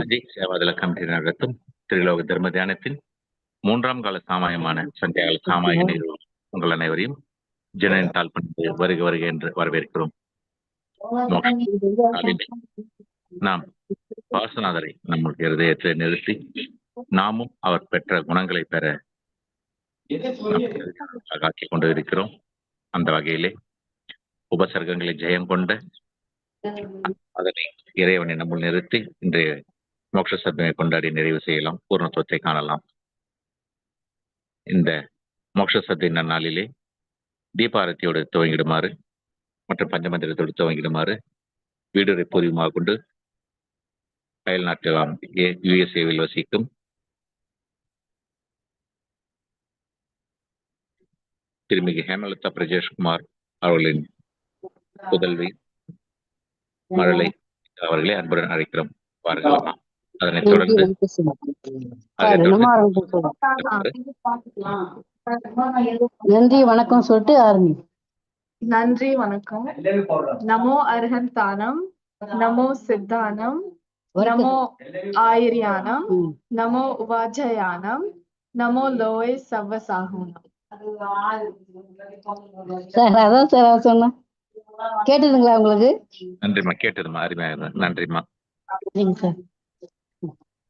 Ajay Seva Dal committee நடத்தும் திரிலோக தர்ம தியானத்தின் மூன்றாம் கால சாமாயமான சந்தியாகால சாமாய நிறுவனம் உங்கள் அனைவரையும் ஜனனின் தாழ் பணிந்து வருக வருக என்று வரவேற்கிறோம். நாம் வாசநாதரை நம்முடைய இருதயத்தில் நிறுத்தி நாமும் அவர் பெற்ற குணங்களை பெற ஆக்கிக் கொண்டு இருக்கிறோம். அந்த வகையிலே உபசர்க்கங்களை ஜெயம் கொண்ட அதனை இறைவனை நம்முள் நிறுத்தி இன்றைய மோட்ச சத்மையை கொண்டாடி நிறைவு செய்யலாம். பூர்ணத்துவத்தை காணலாம். இந்த மோட்ச சத்தை நன்னாளிலே தீபாரத்தியோடு துவங்கிடுமாறு மற்றும் பஞ்சமந்திரத்தோடு துவங்கிடுமாறு வீடுரை பூர்வமாக கொண்டு அயல் நாட்டிலாம் யுஎஸ்ஏவில் வசிக்கும் திருமிகு ஹேமலதா பிரஜேஷ்குமார் அவர்களின் புதல்வி மழலை அவர்களை அன்புடன் அழைக்கிறோம். பாருங்களா அதனைத் தொடர்ந்து நன்றி வணக்கம் சொல்லிட்டு ஆரம்பி. நன்றி வணக்கம். நமோ அர்ஹந்தானம் நமோ சித்தானம் நமோ ஆயிரியானம். நமோ உவாஜயானம் நமோ லோய் சவ்வசாகுனம் சார் அதான் சார் சொன்னேன். கேட்டதுங்களா உங்களுக்கு? நன்றிம்மா கேட்டதுமா அருமையாக. நன்றிம்மா. சரிங்க சார்.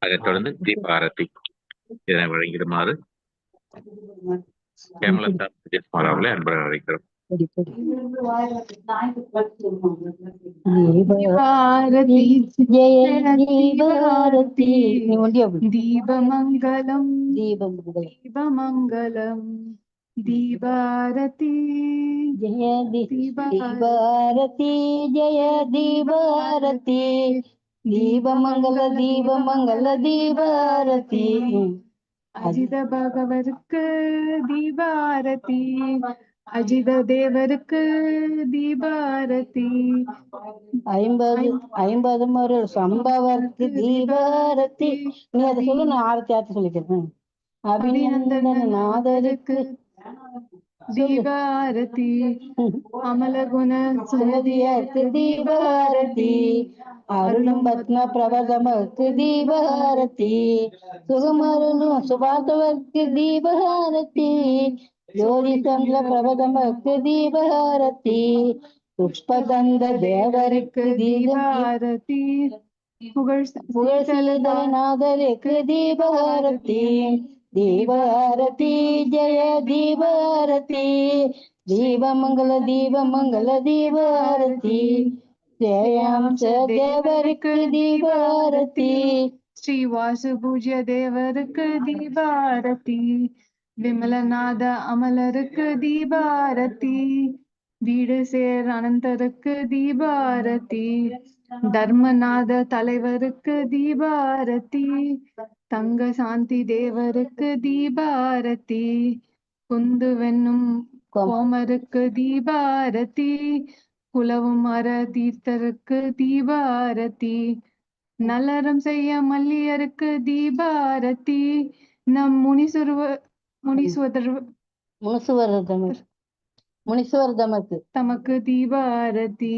அதைத் தொடர்ந்து தீபாரதி இதனை வழங்கிடுமாறு ஹேமலதா பிரஜேஷ்குமார் அவர்களை அன்புடன் அழைக்கிறோம் தீபமங்கலம். தீபமங்கலம் தீபாரதி ஜெய தி- தீபாரதி தீபாரதி ஜெய தீபாரதி தீபமங்கல தீபமங்கல தீபாரதி. அஜித பகவருக்கு தீபாரதி. அஜித தேவருக்கு தீபாரதி. ஐம்பது ஐம்பது முறை சம்பவத்து தீபாரதி. நீ அதை சொல்லு நான் ஆரத்தி ஆரத்தி சொல்லிக்கிறேன். அபிநந்தன நாதருக்கு தீபாரதி. அமலகுண சுமதியர்க்கு தீபாரதி. அருளும் பத்ம பிரபதமக்கு தீபாரதி சுகமருளும் சுபாத்தவர்க்கு தீபாரதி ஜோதி சந்திர பிரபதமக்கு தீபாரதி புஷ்பகந்த தேவருக்கு தீபாரதி புகழ் புகழ்நாதருக்கு தீபாரதி தீபாரதி ஜெய தீபாரதி தீபமங்கல தீபமங்கல தீபாரதி ஜெயம் தேவருக்கு தீபாரதி. ஸ்ரீ வாசுபூஜ்ய தேவருக்கு தீபாரதி. விமலநாத அமலருக்கு தீபாரதி. வீடு சேர் அனந்தருக்கு தீபாரதி. தர்மநாத தலைவருக்கு தீபாரதி. தங்க சாந்தி தேவருக்கு தீபாரதி. குந்து வெண்ணும் கோமருக்கு தீபாரதி. குலவும் மர தீர்த்தருக்கு தீபாரதி. நல்லறம் செய்ய மல்லியருக்கு தீபாரதி. நம் முனிசுருவ முனீஸ்வரர் முனீஸ்வரதமர் முனீஸ்வரதமருக்கு தமக்கு தீபாரதி.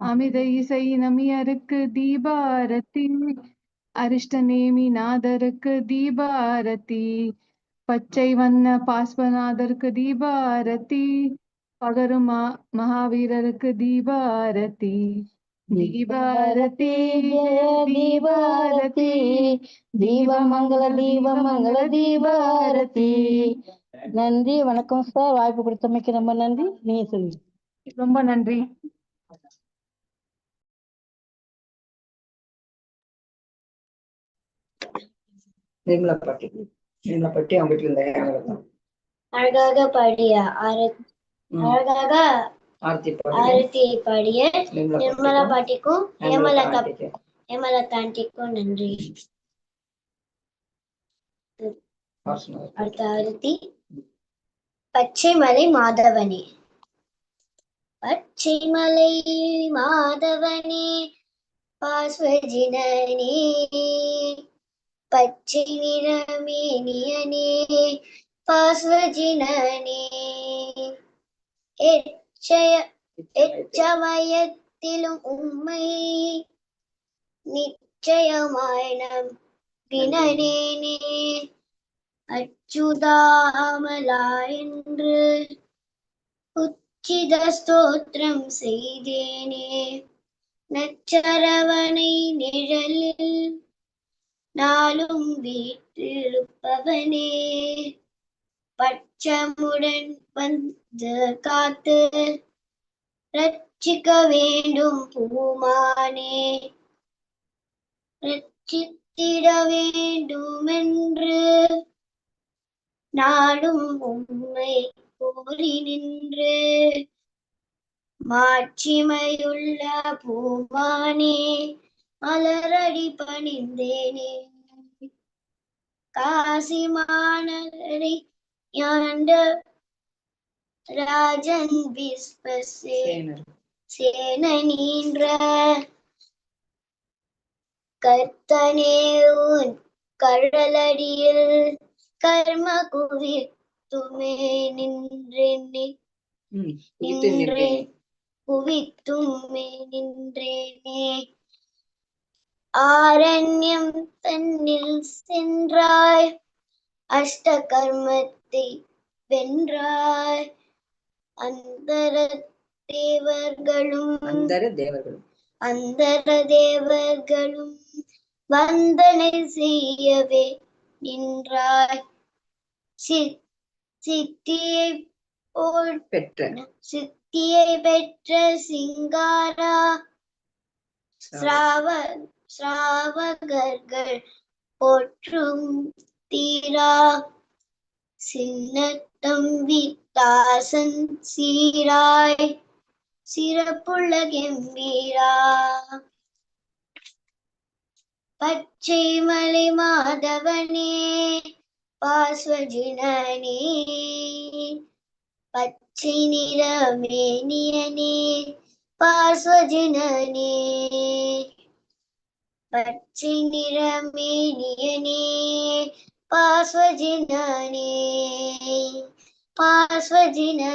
அமித இசை நமியருக்கு தீபாரதி. அரிஷ்ட நேமி நாதருக்கு தீபாரதி. பச்சை வண்ண பாஸ்வநாதருக்கு தீபாரதி. பகரும் மா- மகாவீரருக்கு தீபாரதி தீபாரதி ஜெய தீபாரதி தீபமங்கல தீபமங்கல தீபாரதி நன்றி வணக்கம் சார் வாய்ப்பு கொடுத்தமைக்கு ரொம்ப நன்றி நீங்க சொல்லுங்க ரொம்ப நன்றி நிர்மலா பாட்டி நிர்மலா பாட்டி அவங்க அழகாக பாடிய ஆர- ம். அழகாக ஆர்த்தி பாட்டி ஆரத்தியை பாடிய நிர்மலா நிர்மலா பாட்டி பாட்டிக்கும் ஹேமலதா ஹேமலதா ஆண்டிக்கும் நன்றி அடுத்த ஆரத்தி பச்சைமலை மாதவனே பச்சைமலை மாதவனே பாஸ்வஜினனே பச்சை நிறமேனியனே பாஸ்வஜினனே எச்சய எச்சமயத்திலும் உம்மை நிச்சயமாய் நம்பினேனே அச்சுதாமலா என்று உச்சித ஸ்தோத்திரம் செய்தேனே. நச்சரவணை நிழலில் நாளும் வீட்டிருப்பவனே பட்சமுடன் வந்து காத்து ரட்சிக்க வேண்டும் பூமானே. ரட்சித்திட வேண்டுமென்று நாடும் உண்மை கூறி நின்று மாட்சிமையுள்ள பூமானே மலரடி பணிந்தேனே. காசி மாநகரை யாண்ட ராஜன் விஸ்வசே. சேன நீன்ற கர்த்தனே உன் கடலடியில் கர்ம குவித்துமே நின்றேனே நின்றேன். குவித்துமே நின்றேனே ஆரண்யம் தன்னில் சென்றாய் அஷ்ட கர்மத்தை வென்றாய் அந்தர தேவர்களும் அந்தர தேவர்களும் அந்தர தேவர்களும் வந்தனை செய்யவே நின்றாய் சித்- சித்தியை போல் பெற்ற. சித்தியை பெற்ற சிங்காரா? சிராவ சிராவகர்கள் போற்றும் தீரா? சின்னத்தம்பி தாசன் சீராய் சிறப்புள்ள கெம்பீரா பச்சை மலை மாதவனே பாஸ்வஜினனே. பச்சை நிறமேனியனே பார்ஸ்வஜினனே பச்சை நிறமேனியனே ಪಾಸ್ವಜಿನನೇ பாஸ்வஜினே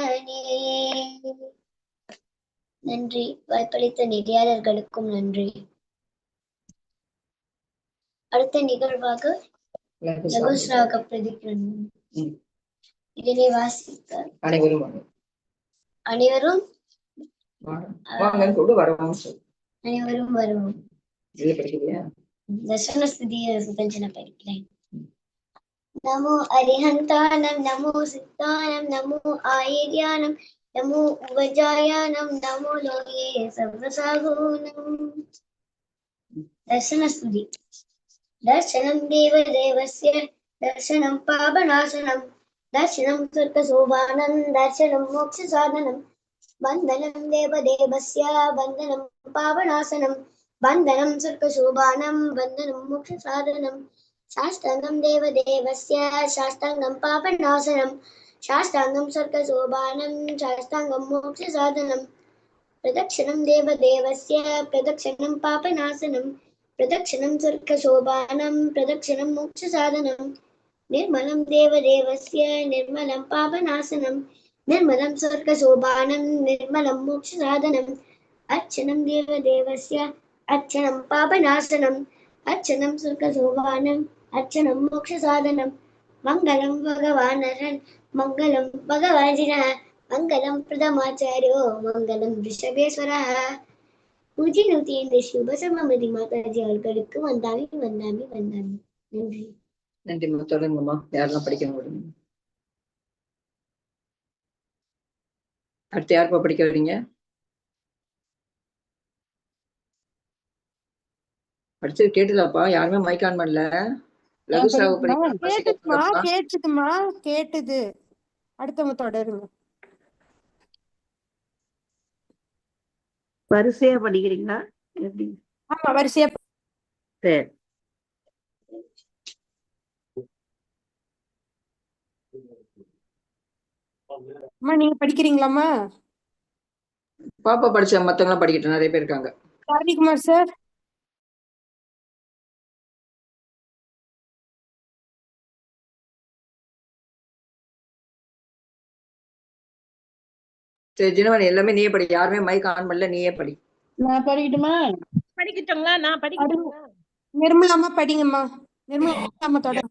நன்றி வாய்ப்பளித்த நெறியாளர்களுக்கும் நன்றி அடுத்த நிகழ்வாக லகுஸ்ராக பிரதிக்கிறோம் இதனை வாசித்தார் அனைவரும் அனைவரும் அனைவரும் வருவோம் தசன ஸ்திதியை சுதஞ்சன படிக்கிறேன் नमो अरिहंतानं नमो सिद्धानं नमो आयर्यानं नमो उवजायानं नमो लोके सर्वसागुणम् दर्शनस्तुति दर्शनं देवदेवस्य दर्शनं पापनाशनं दर्शनं स्वर्गशोभानं दर्शनं मोक्षसाधनं वन्दनं देवदेवस्य वन्दनं पापनाशनं वन्दनं सुर्कशोभानं वन्दनं मोक्षसाधनं शास्त्राङ्गं देवदेवस्य शास्त्राङ्गं पापनाशनं शास्त्राङ्गं स्वर्गशोभानं शास्त्राङ्गं मोक्षसाधनं प्रदक्षिणं देवदेवस्य प्रदक्षिणं पापनाशनं प्रदक्षिणं स्वर्गशोभानं प्रदक्षिणं मोक्षसाधनं निर्मलं देवदेवस्य निर्मलं पापनाशनं निर्मलं स्वर्गशोभानं निर्मलं मोक्षसाधनम् अर्चनं देवदेवस्य अर्चनं पापनाशनम् अर्चनं सुखशोभानम् அர்ச்சனம் மோட்ச சாதனம் மங்களம் பகவானரன் மங்களம் பகவாஜின மங்களம் பிரதமாச்சாரியோ மங்களம் ரிஷபேஸ்வரா. நூற்றி நூத்தி ஐந்து சுபசமதி மாதாஜி அவர்களுக்கு வந்தாமி வந்தாமி வந்தாமி. நன்றி. நன்றிம்மா தொடங்குமா யாரெல்லாம் படிக்க முடியும் அடுத்து யாருப்பா படிக்க வரீங்க? படிச்சது கேட்டுலப்பா யாருமே மைக் ஆன் பண்ணல. படிக்க கேட்டுதுமா கேட்டுது. அடுத்தவங்க தொடருங்க. வரிசையா படிக்கிறீங்களா? எப்படி? ஆமா வரிசையா சரி. அம்மா நீங்க படிக்கிறீங்களாம்மா? பாப்பா படிச்ச மத்தவங்க படிக்கட்டும் நிறைய பேர் இருக்காங்க. சார்? சரி ஜினவன் எல்லாமே நீயே படி. யாருமே மைக் ஆன் பண்ணல நீயே படி. நான் படிக்கட்டுமா? படிக்கட்டுங்களா? நான் படிக்கட்டுங்களா? நிர்மலாமா படிங்கம்மா. நிர்மலாமா தொடர்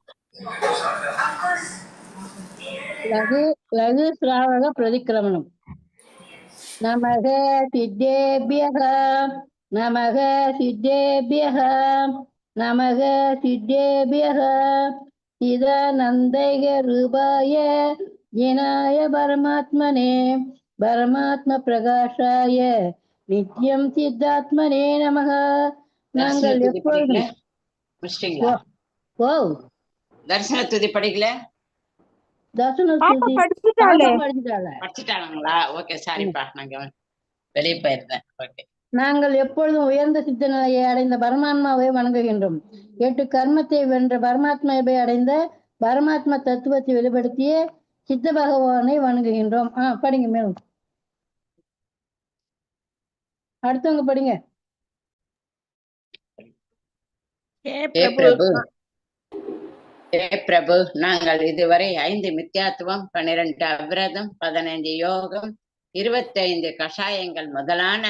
லகு லகு ஸ்ராவக பிரதிக்கிரமணம். நமக சித்தேபியக நமக சித்தேபியக நமக சித்தேபியக. சிதானந்தைக ரூபாய ஜினாய பரமாத்மனே. பரமாத்ம பிரகாஷாய நித்யம் சித்தாத்மனே நமக நாங்கள் எப்பொழுதும் ஓ தரிசன துதி படிக்கல தசன பாப்பா ஸ்துதி படிச்சுட்டாளே. பாப்பா படிச்சுட்டாளா. படிச்சுட்டாங்களா ஓகே சாரிப்பா நாங்க வெளியே போயிருந்தேன். ஓகே. நாங்கள் எப்பொழுதும் உயர்ந்த சித்த நிலையை அடைந்த பரமாத்மாவை வணங்குகின்றோம். எட்டு கர்மத்தை வென்ற பரமாத்மாவை அடைந்த? பரமாத்மா தத்துவத்தை வெளிப்படுத்திய சித்த பகவானை வணங்குகின்றோம். ஆ படிங்க மேலும். அடுத்தவங்க படிங்க. ஏ பிரபு. பிரபு. ஏ பிரபு நாங்கள் இதுவரை ஐந்து மித்யாத்துவம் பன்னிரண்டு அவிரதம் பதினைந்து யோகம் இருபத்தைந்து கஷாயங்கள் முதலான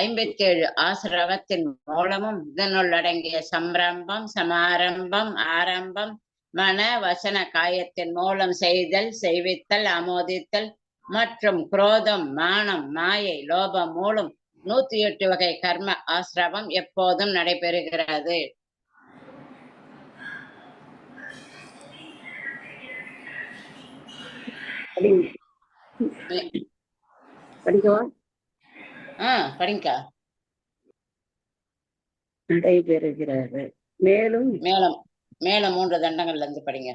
ஐம்பத்தேழு ஆசிரவத்தின் மூலமும் இதனுள் அடங்கிய சம்ரம்பம் சமாரம்பம் ஆரம்பம் மன வசன காயத்தின் மூலம் செய்தல் செய்வித்தல் ஆமோதித்தல் மற்றும் குரோதம் மானம் மாயை லோபம் மூலம் நூத்தி எட்டு வகை கர்ம ஆசிரவம் எப்போதும் நடைபெறுகிறது. படிக்கவா? படிங்கக்கா நடைபெறுகிறது. மேலும் மேலும் மேலும் மூன்று தண்டங்கள்ல இருந்து படிங்க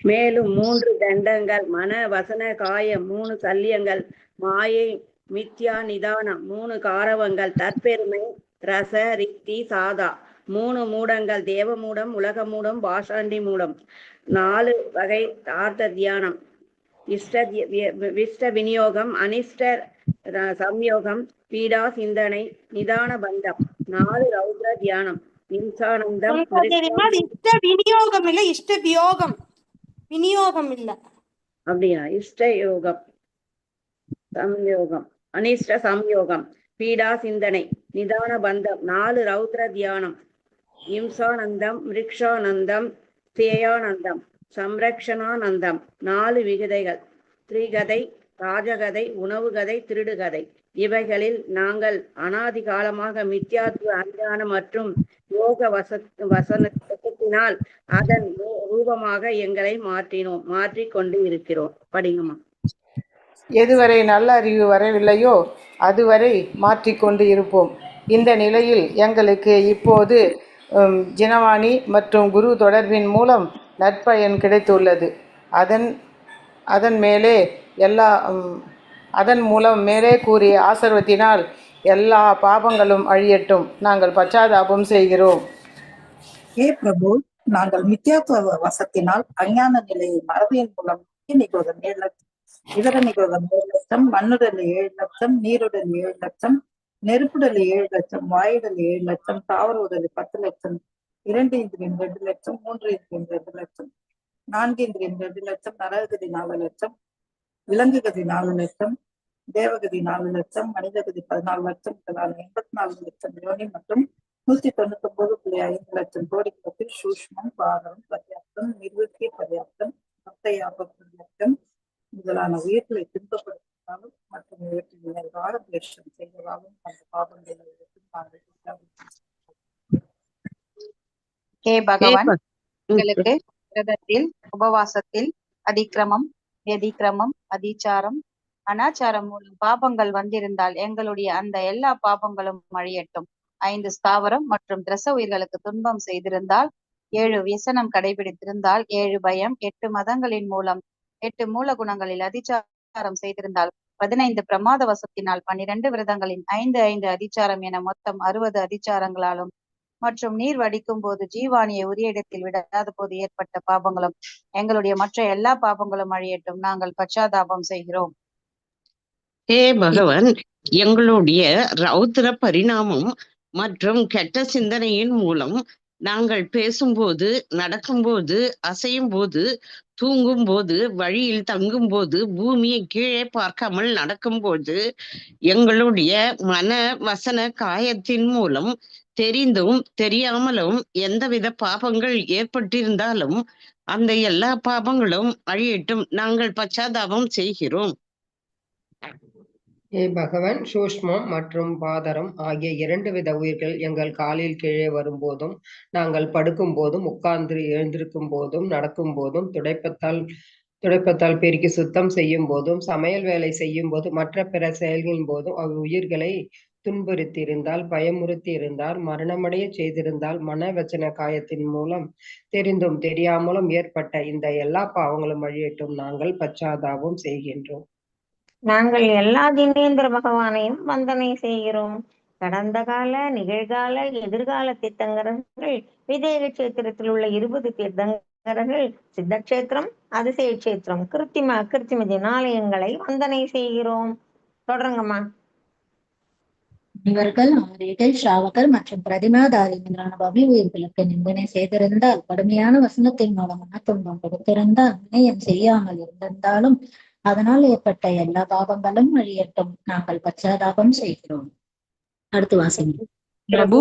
மேலும் மூன்று தண்டங்கள். மன வசன காயம் மூணு சல்லியங்கள். மாயை மித்யா நிதானம். மூணு காரவங்கள். தற்பெருமை ரச ரிக்தி சாதா. மூணு மூடங்கள். தேவ மூடம் உலக மூடம் பாஷாண்டி மூடம். நாலு வகை ஆர்த்த தியானம். இஷ்ட விஷ்ட விநியோகம் அனிஷ்ட சம்யோகம் பீடா சிந்தனை நிதான பந்தம். நாலு ரௌத்ர தியானம். அது இஷ்ட விநியோகம் இல்ல இஷ்ட வியோகம். விநியோகம் இல்ல. அப்படியா? இஷ்ட யோகம். சம்யோகம். அனிஷ்ட சம்யோகம் பீடா சிந்தனை நிதான பந்தம் நாலு ரௌத்ர தியானம் இம்சானந்தம் மிருக்ஷானந்தம் சேயானந்தம் சம்ரக்ஷணானந்தம் நாலு விகுதைகள் திரிகதை ராஜகதை உணவு கதை திருடுகதை. இவைகளில் நாங்கள் அனாதி காலமாக மித்யாத்துவ அஞ்ஞானம் மற்றும் யோக வச வசன வசத்தினால் அதன் ரூ- ரூபமாக எங்களை மாற்றினோம் மாற்றிக் கொண்டு இருக்கிறோம். படிங்கம்மா எதுவரை நல்ல அறிவு வரவில்லையோ அதுவரை மாற்றிக்கொண்டு இருப்போம். இந்த நிலையில் எங்களுக்கு இப்போது ஜினவாணி மற்றும் குரு தொடர்பின் மூலம் நற்பயன் கிடைத்துள்ளது. அதன் அதன் மேலே எல்லா அதன் மூலம் மேலே கூறிய ஆசர்வத்தினால் எல்லா பாபங்களும் அழியட்டும். நாங்கள் பச்சாதாபம் செய்கிறோம். ஏ பிரபு நாங்கள் மித்யாத்துவ வசத்தினால் அஞ்ஞான நிலையை மறதியின் மூலம் நிகழ்வதன் இதர நிகழ்வதன் ஏழு லட்சம் மண்ணுடல் ஏழு லட்சம் நீருடல் ஏழு லட்சம் நெருப்புடல் ஏழு லட்சம் வாயுடல் ஏழு லட்சம் தாவர உடல் பத்து லட்சம் இரண்டு இந்திரியம் ரெண்டு லட்சம் மூன்று இந்திரியம் ரெண்டு லட்சம் நான்கு இந்திரியம் ரெண்டு லட்சம் நரகதி நாலு லட்சம் விலங்குகதி நாலு லட்சம் தேவகதி நாலு லட்சம் மனிதகதி பதினாலு லட்சம் முதலான எண்பத்தி நாலு லட்சம் யோனி மற்றும் நூத்தி தொண்ணூத்தி ஒன்பது புள்ளி ஐந்து லட்சம் கோடிக்கத்தில் சூஷ்மம் பாதம் பர்யாப்தம் நிர்வத்தி பர்யாப்தம் மத்தையாக பர்யாப்தம் முதலான உயிர்களை துன்பப்படுத்தினாலும் மற்றும் இவற்றில் ராகத்வேஷம் செய்வதாலும் அந்த விலகி ஹே பகவான் எங்களுக்கு விரதத்தில் உபவாசத்தில் அதிக்கிரமம் வெதிக்கிரமம் அதிச்சாரம் அனாச்சாரம் மூலம் பாபங்கள் வந்திருந்தால் எங்களுடைய அந்த எல்லா பாபங்களும் அழியட்டும். ஐந்து ஸ்தாவரம் மற்றும் திரச உயிர்களுக்கு துன்பம் செய்திருந்தால் ஏழு வியசனம் கடைபிடித்திருந்தால் ஏழு பயம் எட்டு மதங்களின் மூலம் எட்டு மூல குணங்களில் அதிச்சாரம் செய்திருந்தால் பதினைந்து பிரமாத வசத்தினால் பன்னிரண்டு விரதங்களின் ஐந்து ஐந்து அதிச்சாரம் என மொத்தம் அறுபது அதிச்சாரங்களாலும் மற்றும் நீர் வடிக்கும் போது ஜீவாணியை உரிய இடத்தில் விடாத போது ஏற்பட்ட பாபங்களும் எங்களுடைய மற்ற எல்லா பாபங்களும் அழியட்டும். நாங்கள் பச்சாதாபம் செய்கிறோம். ஹே பகவான் எங்களுடைய ரௌத்திர பரிணாமம் மற்றும் கெட்ட சிந்தனையின் மூலம் நாங்கள் பேசும்போது நடக்கும்போது அசையும் போது தூங்கும் போது வழியில் தங்கும் போது பூமியை கீழே பார்க்காமல் நடக்கும் போது எங்களுடைய மன வசன காயத்தின் மூலம் தெரிந்தும் தெரியாமலும் எந்தவித பாபங்கள் ஏற்பட்டிருந்தாலும் அந்த எல்லா பாபங்களும் அழியட்டும். நாங்கள் பச்சாதாபம் செய்கிறோம். ஏ பகவன் சூஷ்மம் மற்றும் பாதரம் ஆகிய இரண்டு வித உயிர்கள் எங்கள் காலில் கீழே வரும்போதும் நாங்கள் படுக்கும் போதும் உட்கார்ந்து எழுந்திருக்கும் போதும் நடக்கும் போதும் துடைப்பத்தால் துடைப்பத்தால் பெருக்கி சுத்தம் செய்யும் போதும் சமையல் வேலை செய்யும் போது மற்ற பிற செயல்களின் போதும் அவ் உயிர்களை துன்புறுத்தி இருந்தால் பயமுறுத்தி இருந்தால் மரணமடைய செய்திருந்தால் மன வச்சன காயத்தின் மூலம் தெரிந்தும் தெரியாமலும் ஏற்பட்ட இந்த எல்லா பாவங்களும் வழியிட்டும் நாங்கள் பச்சாதாபம் செய்கின்றோம். நாங்கள் எல்லா தினேந்திர பகவானையும் வந்தனை செய்கிறோம். கடந்த கால நிகழ்கால எதிர்கால தீர்த்தங்கரர்கள் விதேக கஷேத்திரத்தில் உள்ள இருபது தீர்த்தங்கரர்கள் சித்தக்ஷேத்திரம் அதிசய கஷேத்திரம் கிருத்திம கிருத்திமதி தினாலயங்களை வந்தனை செய்கிறோம். தொடருங்கம்மா. இவர்கள் ஆரியர்கள் ஸ்ராவகர் மற்றும் பிரதிமாதாரி முதலான பவி உயிர்களுக்கு நிந்தனை செய்திருந்தால் கடுமையான வசனத்தின் மூலம் துன்பம் கொடுத்திருந்தால் வினயம் செய்யாமல் இருந்திருந்தாலும் அதனால் ஏற்பட்ட எல்லா பாவங்களும் அழியட்டும் நாங்கள் பச்சாதாபம் செய்கிறோம். அடுத்து வாசிங்க. பிரபு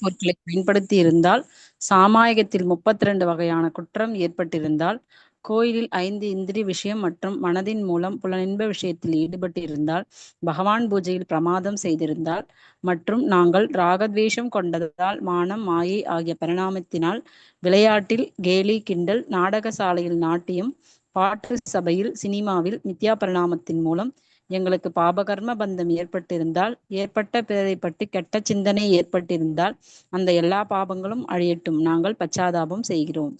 பொருட்களை பயன்படுத்தி இருந்தால் சாமாயகத்தில் முப்பத்தி ரெண்டு வகையான குற்றம் ஏற்பட்டிருந்தால் கோயிலில் ஐந்து இந்திரிய விஷயம் மற்றும் மனதின் மூலம் புலனின்ப விஷயத்தில் ஈடுபட்டிருந்தால் பகவான் பூஜையில் பிரமாதம் செய்திருந்தால் மற்றும் நாங்கள் ராகத்வேஷம் கொண்டதால் மானம் மாயை ஆகிய பரிணாமத்தினால் விளையாட்டில் கேலி கிண்டல் நாடக சாலையில் நாட்டியம் பாட்டு சபையில் சினிமாவில் மித்யா பரிணாமத்தின் மூலம் எங்களுக்கு பாபகர்ம பந்தம் ஏற்பட்டிருந்தால் ஏற்பட்ட பிறரை பற்றி கெட்ட சிந்தனை ஏற்பட்டிருந்தால் அந்த எல்லா பாபங்களும் அழியட்டும். நாங்கள் பச்சாதாபம் செய்கிறோம்.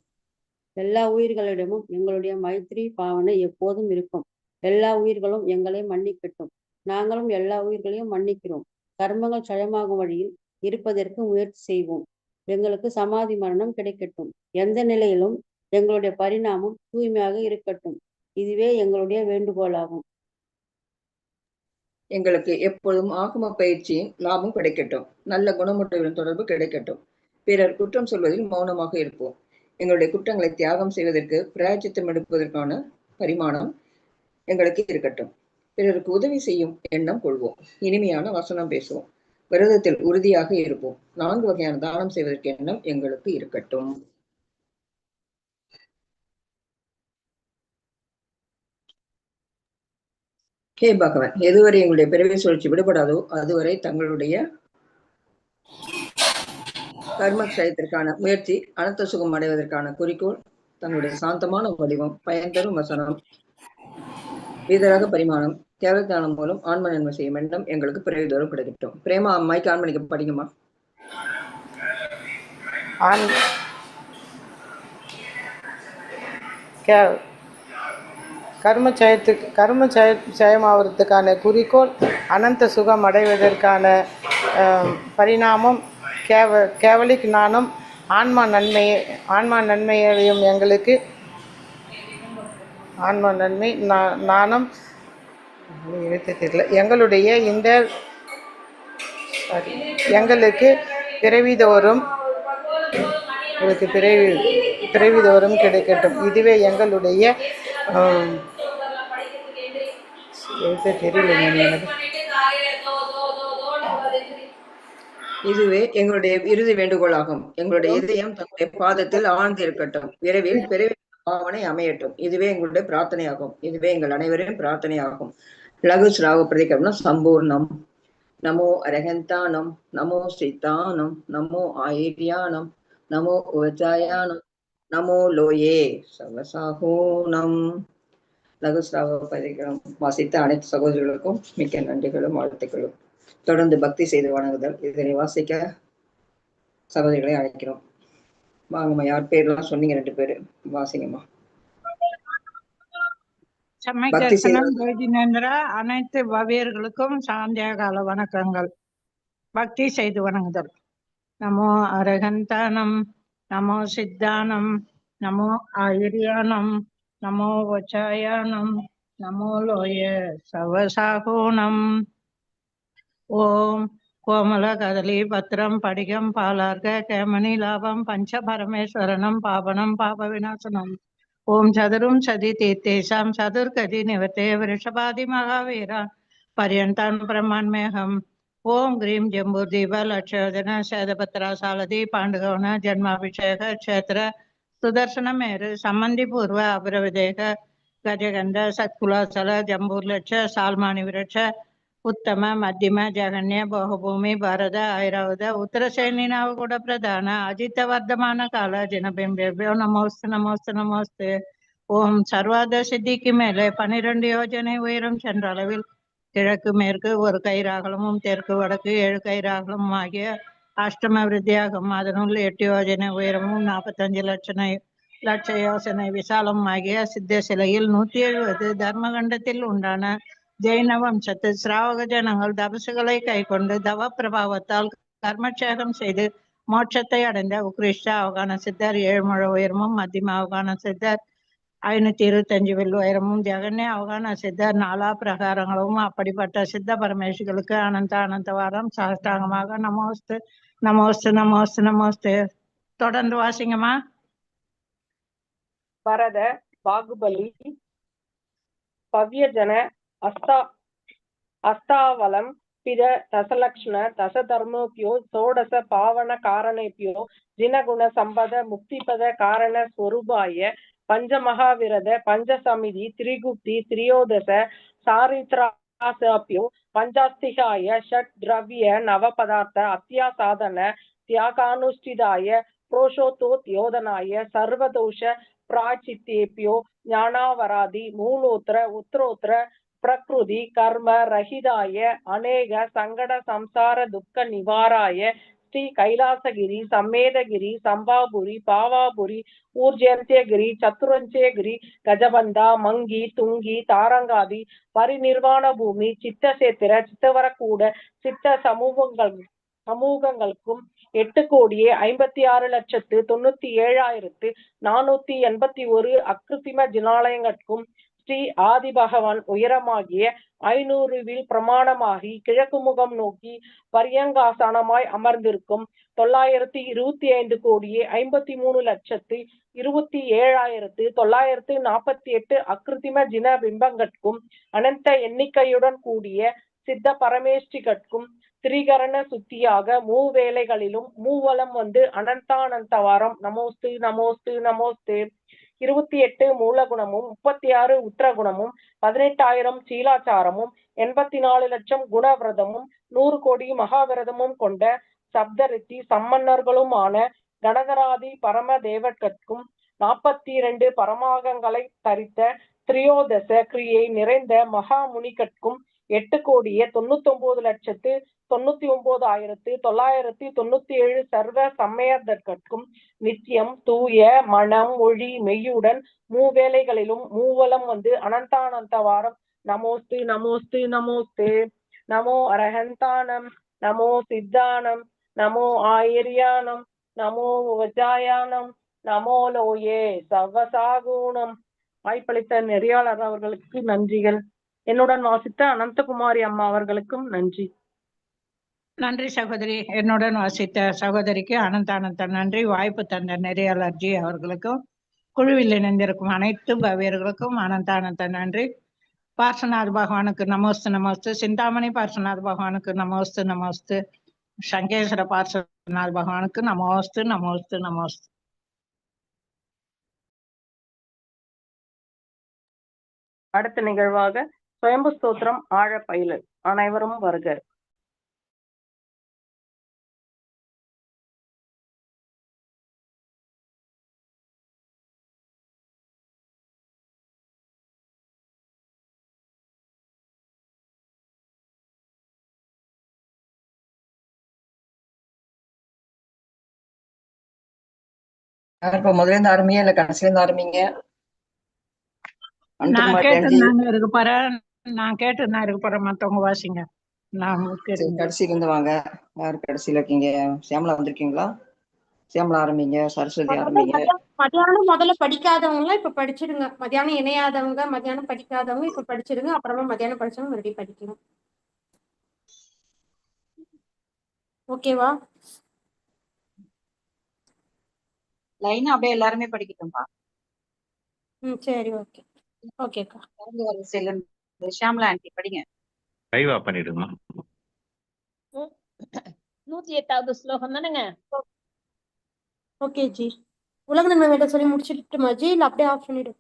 எல்லா உயிர்களிடமும் எங்களுடைய மைத்ரி பாவனை எப்போதும் இருக்கும். எல்லா உயிர்களும் எங்களை மன்னிக்கட்டும். நாங்களும் எல்லா உயிர்களையும் மன்னிக்கிறோம். கர்மங்கள் சயமாகும் வழியில் இருப்பதற்கு முயற்சி செய்வோம். எங்களுக்கு சமாதி மரணம் கிடைக்கட்டும். எந்த நிலையிலும் எங்களுடைய பரிணாமம் தூய்மையாக இருக்கட்டும். இதுவே எங்களுடைய வேண்டுகோளாகும். எங்களுக்கு எப்பொழுதும் ஆகம பயிற்சியின் லாபம் கிடைக்கட்டும். நல்ல குணமுற்றவரின் தொடர்பு கிடைக்கட்டும். பிறர் குற்றம் சொல்வதில் மௌனமாக இருப்போம். எங்களுடைய குற்றங்களை தியாகம் செய்வதற்கு பிராயச்சித்தம் எடுப்பதற்கான பரிமாணம் எங்களுக்கு இருக்கட்டும். பிறருக்கு உதவி செய்யும் எண்ணம் கொள்வோம். இனிமையான வசனம் பேசுவோம். விரதத்தில் உறுதியாக இருப்போம். நான்கு வகையான தானம் செய்வதற்கு எண்ணம் எங்களுக்கு இருக்கட்டும். ஹே பகவான் எதுவரை எங்களுடைய பிறவி சுழற்சி விடுபடாதோ அதுவரை தங்களுடைய கர்மக்ஷயத்திற்கான முயற்சி அனந்த சுகம் அடைவதற்கான குறிக்கோள் தங்களுடைய சாந்தமான வடிவம் பயன் தரும் வசனம் வீதராக பரிமாணம் தேவதானம் மூலம் ஆன்ம நன்மை செய்யும் எண்ணம் எங்களுக்கு பிறவி தோறும் கிடைக்கட்டும். பிரேமா அம்மாய்க்கு ஆன் படிக்குமா? ஆன். கே- கர்ம ஜெயத்துக்கு கர்ம ஜெய ஜெயமாவதுக்கான குறிக்கோள் அனந்த சுகம் அடைவதற்கான பரிணாமம் கேவ கேவலிக் நாணம் ஆன்மா நன்மையை ஆன்மா நன்மையையும் எங்களுக்கு ஆன்மா நன்மை நா- நாணம் எழுத்து தெரியல எங்களுடைய இந்த சாரி எங்களுக்கு பிறவிதோறும் எங்களுக்கு பிறவி பிறவிதோறும் கிடைக்கட்டும். இதுவே எங்களுடைய எழுத்து தெரியலைங்க எனக்கு இதுவே எங்களுடைய இறுதி வேண்டுகோளாகும். எங்களுடைய இதயம் தங்களுடைய பாதத்தில் ஆழ்ந்து இருக்கட்டும். விரைவில் பிறவி பாவனை அமையட்டும். இதுவே எங்களுடைய பிரார்த்தனையாகும். இதுவே எங்கள் அனைவரின் பிரார்த்தனையாகும். லகு ஸ்ராவ பிரதிகரணம் சம்பூர்ணம். நமோ அரகந்தானம். நமோ சித்தானம். நமோ ஆயிரியானம். நமோ உவச்சாயானம் நமோ லோயே. சவசாகோனம் லகு ஸ்ராவ பிரதிகரணம் வாசித்த அனைத்து சகோதரர்களுக்கும் மிக்க நன்றிகளும் வாழ்த்துக்களும். தொடர்ந்து பக்தி செய்து வணங்குதல். இதனை வாசிக்க சகோதரிகளை அழைக்கிறோம். வாங்கம்மா யார் பேர்லாம்? சொன்னீங்க ரெண்டு பேரு. வாசிங்கம்மா. அனைத்து பவியர்களுக்கும் சாந்தியா கால வணக்கங்கள். பக்தி செய்து வணங்குதல். நமோ அரகந்தானம் நமோ சித்தானம் நமோ ஆயிரியானம் நமோ வச்சாயானம் நமோ லோய சவசாகோணம் ஓம் கோமல கதலி பத்திரம் படிகம் பாலார்க கேமணி லாபம் பஞ்ச பரமேஸ்வரனம் பாவனம் பாப விநாசனம் ஓம் சதுரும் சதி தீர்த்தேஷாம் சதுர்கதி நிவத்தே விருஷபாதி மகாவீரா பர்யந்தான் பிரமான்மேகம் ஓம் கிரீம் ஜம்பூர் தீப லட்சோதன சேதபத்ரா சாலதி பாண்டுகவன ஜென்மாபிஷேக கஷேத்திர சுதர்சன மேரு சம்மந்தி பூர்வ அபரவிதேக ಗಜಗಂಧ ಸತ್ಕುಲಾಸಲ ಜಂಬೂರ್ಲಕ್ಷ ಸಾಲ್ಮಾನಿ ವೃಕ್ಷ ಉತ್ತಮ ಮಧ್ಯಮ ಜಗನ್ಯ ಬಹುಭೂಮಿ ಭಾರತ ಐರಾವತ ಉತ್ತರ ಶ್ರೇಣಿ ನಾವು ಕೂಡ ಪ್ರಧಾನ ಅಜಿತ ವರ್ಧಮಾನ ಕಾಲ ಜನಬಿಂಬೇಭ್ಯೋ ನಮೋಸ್ತೆ ನಮೋಸ್ತೆ ನಮೋಸ್ತೆ ஓம் சர்வாத சித்திக்கு மேலே பன்னிரண்டு யோஜனை உயரம் சென்ற அளவில் கிழக்கு மேற்கு ஒரு கைராகலமும் தெற்கு வடக்கு ஏழு கைராகலமும் ஆகிய அஷ்டம விருத்தியாகும் அதனுள் எட்டு யோஜனை உயரமும் நாற்பத்தஞ்சு லட்சணை லட்ச யோசனை விசாலம் ஆகிய சித்த சிலையில் நூத்தி எழுபது தர்மகண்டத்தில் உண்டான ஜெயின வம்சத்து சிராவக ஜனங்கள் தபசுகளை கைக்கொண்டு தவ பிரபாவத்தால் கர்மட்சேகம் செய்து மோட்சத்தை அடைந்த உக்ரிஷ்ட அவகான சித்தர் ஏழுமுழ உயரமும் மத்தியம அவகான சித்தர் ஐநூத்தி இருபத்தஞ்சு வெள்ளுவாயிரமும் ஜெகனே அவகான சித்தர் நாலா பிரகாரங்களும் அப்படிப்பட்ட சித்த பரமேஸ்வர்களுக்கு அனந்த அனந்தவாரம் சாஷ்டாங்கமாக நமோஸ்து நமோஸ்து நமோஸ்து நமோஸ்து தொடர்ந்து வாசிங்கம்மா பரத பாகுபலி பவ்யஜன அஸ்தா அஸ்தாவலம் பித தசலக்ஷ்ண தசதர்மோபியோ சோடச பாவன காரணேபியோ ஜினகுண சம்பத முக்திபத காரண ஸ்வரூபாய பஞ்சமகாவிரத பஞ்சசமிதி திரிகுப்தி திரியோதச சாரித்ராசாபியோ பஞ்சாஸ்திகாய ஷட் திரவிய நவ பதார்த்த அத்தியாசாதன தியாகானுஷ்டிதாய புரோஷோத்தோத்யோதனாய சர்வதோஷ பிராச்சித்தேபியோ ஞானாவராதி மூலோத்திர உத்தரோத்திர பிரகிருதி கர்ம ரஹிதாய அநேக சங்கட சம்சார துக்க நிவாராய ஸ்ரீ கைலாசகிரி சம்மேதகிரி சம்பாபுரி பாவாபுரி ஊர்ஜயந்தியகிரி சத்துரஞ்சயகிரி கஜபந்தா மங்கி துங்கி தாரங்காதி பரிநிர்வாண பூமி சித்தசேத்திர சித்தவரக்கூட சித்த சமூகங்கள் சமூகங்களுக்கும் எட்டு கோடியே ஐம்பத்தி ஆறு லட்சத்து தொண்ணூத்தி ஏழாயிரத்து நானூத்தி எண்பத்தி ஒரு அக்ருத்திம ஜினாலயங்களுக்கும் ஸ்ரீ ஆதி பகவான் உயரமாகிய ஐநூறுவில் பிரமாணமாகி கிழக்கு முகம் நோக்கி பரியங்காசனமாய் அமர்ந்திருக்கும் தொள்ளாயிரத்தி இருபத்தி ஐந்து கோடியே ஐம்பத்தி மூணு லட்சத்து இருபத்தி ஏழாயிரத்து தொள்ளாயிரத்து நாற்பத்தி எட்டு அக்ருத்திம ஜின பிம்பங்கட்கும் அனந்த எண்ணிக்கையுடன் கூடிய சித்த பரமேஷ்டிகட்கும் திரிகரண சுத்தியாக மூவேளைகளிலும் மூவலம் வந்து அனந்தானந்தவாரம். நமோஸ்து நமோஸ்து நமோஸ்து. இருபத்தி எட்டு மூலகுணமும் முப்பத்தி ஆறு உத்தரகுணமும் பதினெட்டாயிரம் சீலாச்சாரமும் எண்பத்தி நாலு லட்சம் குணவிரதமும் நூறு கோடி மகாவிரதமும் கொண்ட சப்தரித்தி சம்மன்னர்களுமான கனகராதி பரம தேவர்கட்கும் நாற்பத்தி இரண்டு பரமாகங்களை தரித்த திரியோதச கிரியை நிறைந்த மகாமுனிகட்கும் எட்டு கோடியே தொண்ணூத்தி ஒன்பது லட்சத்து தொண்ணூத்தி ஒன்பது ஆயிரத்து தொள்ளாயிரத்தி தொண்ணூத்தி ஏழு சர்வ சமயதற்கும் நித்தியம் தூய மனம் மொழி மெய்யுடன் மூவேளைகளிலும் மூவலம் வந்து அனந்தானந்த வாரம். நமோஸ்து நமோஸ்து நமோஸ்து. நமோ அரஹந்தானம் நமோ சித்தானம் நமோ ஆயிரியானம் நமோ வஜாயானம் நமோ லோயே சவசாகுணம் வாய்ப்பளித்த நெறியாளர் அவர்களுக்கு நன்றிகள். என்னுடன் வாசித்த அனந்தகுமாரி அம்மா அவர்களுக்கும் நன்றி. நன்றி சகோதரி. என்னுடன் வாசித்த சகோதரிக்கு அனந்தானந்த நன்றி. வாய்ப்பு தந்த நெறியாளர்ஜி அவர்களுக்கும் குழுவில் இணைந்திருக்கும் அனைத்து பவியர்களுக்கும் அனந்தானந்த நன்றி. பார்சநாத் பகவானுக்கு நமோஸ்து நமோஸ்து. சிந்தாமணி பார்சநாத் பகவானுக்கு நமோஸ்து நமோஸ்து. சங்கேஸ்வர பார்சநாத் பகவானுக்கு நமோஸ்து நமோஸ்து நமோஸ்து. அடுத்த நிகழ்வாக சுயம்பு ஸ்தோத்திரம் ஆழ பயிலு. அனைவரும் வருக. இப்ப முதல்ல இருந்து ஆரம்பிங்க இல்ல கடைசில இருந்து ஆரம்பிங்க நான் கேட்டு நாங்க இருக்க போறேன் நான் கேட்டு நான் இருக்க போறேன் மத்தவங்க வாசிங்க. நான் சரி கடைசில இருந்து வாங்க. யார் கடைசியில இருக்கீங்க? சியாமலா வந்திருக்கீங்களா? சியாமலா ஆரம்பிங்க சரஸ்வதி ஆரம்பிங்க மதியானம் முதல்ல படிக்காதவங்க இப்ப படிச்சிடுங்க மதியானம் இணையாதவங்க மதியானம் படிக்காதவங்க இப்ப படிச்சிடுங்க அப்புறமா மதியானம் படிச்சவங்க மறுபடியும் படிக்கணும். ஓகேவா? லைனா அப்படியே எல்லாருமே படிக்கட்டும்பா ம் சரி ஓகே ஓகேக்கா இறங்கு வரிசையில இருந்து ஷியாமலா ஆண்டி படிங்க. லைவா பண்ணிடுங்கம்மா நூத்தி எட்டாவது ஸ்லோகம் தானேங்க? ஓகே ஜி உலக நன்மை வேண்ட சொல்லி முடிச்சிட்டுமா ஜி இல்ல அப்படியே ஆஃப் பண்ணிட்டு